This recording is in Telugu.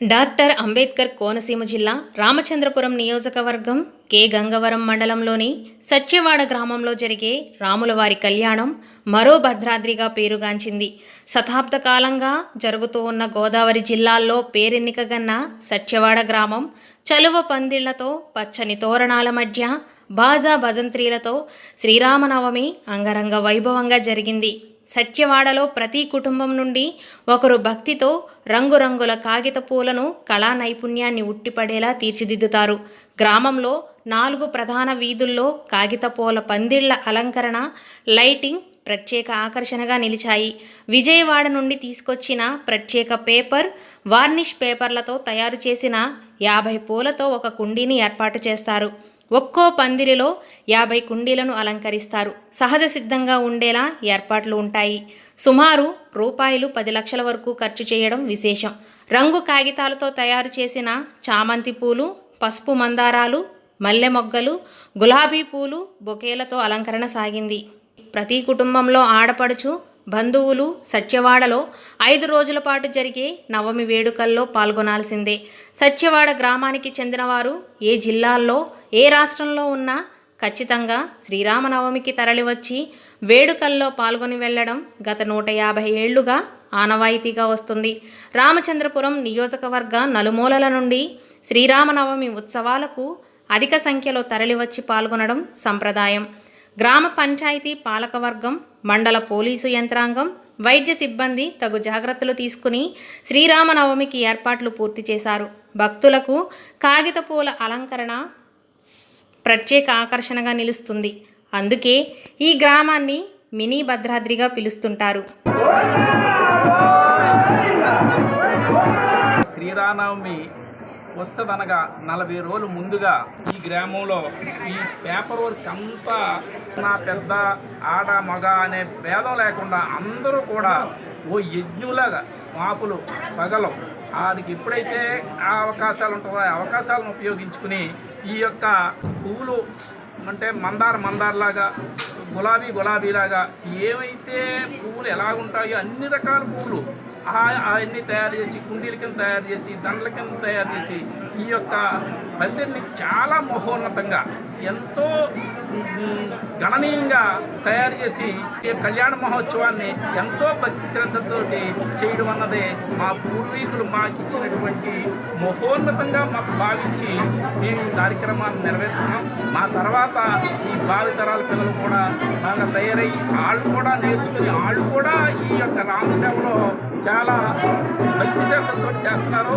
డాక్టర్ అంబేద్కర్ కోనసీమ జిల్లా రామచంద్రపురం నియోజకవర్గం కె. గంగవరం మండలంలోని సత్యవాడ గ్రామంలో జరిగే రాములవారి కళ్యాణం మరో భద్రాద్రిగా పేరుగాంచింది. శతాబ్ద కాలంగా జరుగుతూ ఉన్న గోదావరి జిల్లాల్లో పేరెన్నికగన్న సత్యవాడ గ్రామం చలువ పందిళ్ళతో పచ్చని తోరణాల మధ్య బాజా భజంత్రీలతో శ్రీరామనవమి అంగరంగ వైభవంగా జరిగింది. సత్యవాడలో ప్రతి కుటుంబం నుండి ఒకరు భక్తితో రంగురంగుల కాగిత పూలను కళా నైపుణ్యాన్ని ఉట్టిపడేలా తీర్చిదిద్దుతారు. గ్రామంలో నాలుగు ప్రధాన వీధుల్లో కాగిత పూల పందిళ్ళ అలంకరణ లైటింగ్ ప్రత్యేక ఆకర్షణగా నిలిచాయి. విజయవాడ నుండి తీసుకొచ్చిన ప్రత్యేక పేపర్ వార్నిష్ పేపర్లతో తయారు చేసిన యాభై పూలతో ఒక కుండీని ఏర్పాటు చేస్తారు. ఒక్కో పందిరిలో యాభై కుండీలను అలంకరిస్తారు. సహజ సిద్ధంగా ఉండేలా ఏర్పాట్లు ఉంటాయి. సుమారు రూపాయలు పది లక్షల వరకు ఖర్చు చేయడం విశేషం. రంగు కాగితాలతో తయారు చేసిన చామంతి పూలు పసుపు మందారాలు మల్లె మొగ్గలు గులాబీ పూలు బొకేలతో అలంకరణ సాగింది. ప్రతి కుటుంబంలో ఆడపడుచు బంధువులు సత్యవాడలో ఐదు రోజుల పాటు జరిగే నవమి వేడుకల్లో పాల్గొనాల్సిందే. సత్యవాడ గ్రామానికి చెందినవారు ఏ జిల్లాల్లో ఏ రాష్ట్రంలో ఉన్నా ఖచ్చితంగా శ్రీరామనవమికి తరలివచ్చి వేడుకల్లో పాల్గొని వెళ్ళడం గత నూట యాభై ఏళ్ళుగా ఆనవాయితీగా వస్తుంది. రామచంద్రపురం నియోజకవర్గ నలుమూలల నుండి శ్రీరామనవమి ఉత్సవాలకు అధిక సంఖ్యలో తరలివచ్చి పాల్గొనడం సంప్రదాయం. గ్రామ పంచాయతీ పాలకవర్గం మండల పోలీసు యంత్రాంగం వైద్య సిబ్బంది తగు జాగ్రత్తలు తీసుకుని శ్రీరామనవమికి ఏర్పాట్లు పూర్తి చేశారు. భక్తులకు కాగిత పూల అలంకరణ ప్రత్యేక ఆకర్షణగా నిలుస్తుంది. అందుకే ఈ గ్రామాన్ని మినీ భద్రాద్రిగా పిలుస్తుంటారు. శ్రీరామనవమి వస్తుందనగా నలభై రోజులు ముందుగా ఈ గ్రామంలో ఈ పేపర్ వర్క్ అంతా నా పెద్ద ఆడ మగ అనే భేదం లేకుండా అందరూ కూడా ఓ యజ్ఞులాగా మాపులు పగలం. వారికి ఎప్పుడైతే ఆ అవకాశాలు ఉంటుందో ఆ అవకాశాలను ఉపయోగించుకుని ఈ యొక్క పువ్వులు అంటే మందార మందారలాగా గులాబీ గులాబీలాగా ఏవైతే పువ్వులు ఎలాగుంటాయో అన్ని రకాల పువ్వులు అవన్నీ తయారు చేసి కుండీల కింద తయారు చేసి దండల కింద తయారు చేసి ఈ యొక్క పందిరిని చాలా మహోన్నతంగా ఎంతో గణనీయంగా తయారు చేసి ఈ కళ్యాణ మహోత్సవాన్ని ఎంతో భక్తి శ్రద్ధతోటి చేయడం అన్నదే మా పూర్వీకులు మాకు ఇచ్చినటువంటి మహోన్నతంగా మాకు భావించి మేము ఈ కార్యక్రమాన్ని నెరవేరుస్తున్నాం మా తర్వాత ఈ భావితరాల పిల్లలు కూడా బాగా తయారై వాళ్ళు కూడా నేర్చుకుని వాళ్ళు కూడా ఈ యొక్క రామసేవలో చాలా భక్తి శ్రద్ధలతో చేస్తున్నారు.